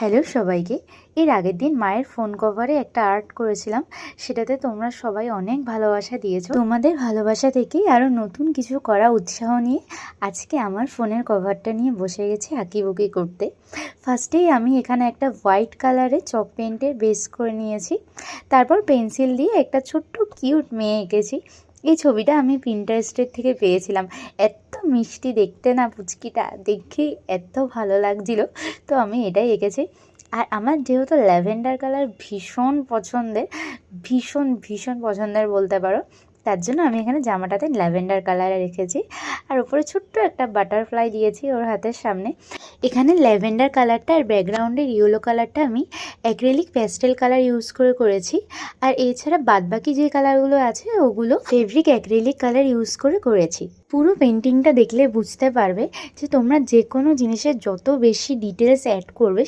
Hello সবাইকে। এর আগের দিন মায়ের ফোন কভারে একটা আর্ট করেছিলাম। সেটাতে তোমরা সবাই অনেক ভালোবাসা দিয়েছ। তোমাদের ভালোবাসা থেকেই আরও নতুন কিছু করা উৎসাহ নিয়ে আজকে আমার ফোনের কভারটা নিয়ে বসে গেছি আঁকিবুকি করতে। ফার্স্টেই আমি এখানে একটা হোয়াইট কালারে চক পেন্টের বেস করে নিয়েছি। তারপর পেন্সিল দিয়ে একটা ছোট্ট কিউট মেয়ে এঁকেছি। এই ছবিটা আমি প্রিন্টারেস্টের থেকে পেয়েছিলাম। এত মিষ্টি দেখতে না পুচকিটা দেখেই এত ভালো লাগছিল। তো আমি এটাই এঁকেছি। আর আমার যেহেতু ল্যাভেন্ডার কালার ভীষণ পছন্দের, ভীষণ ভীষণ পছন্দের বলতে পারো তার জন্য আমি এখানে জামাটাতে ল্যাভেন্ডার কালারে রেখেছি। আর উপরে ছোট্ট একটা বাটারফ্লাই দিয়েছি ওর হাতের সামনে। এখানে ল্যাভেন্ডার কালারটা আর ব্যাকগ্রাউন্ডের ইয়েলো কালারটা আমি অ্যাক্রেলিক প্যাস্টেল কালার ইউজ করে করেছি। আর এছাড়া বাদবাকি যে কালারগুলো আছে, ওগুলো ফেব্রিক অ্যাক্রেলিক কালার ইউজ করে করেছি। পুরো পেন্টিংটা দেখলে বুঝতে পারবে যে তোমরা যে কোনো জিনিসের যত বেশি ডিটেলস অ্যাড করবে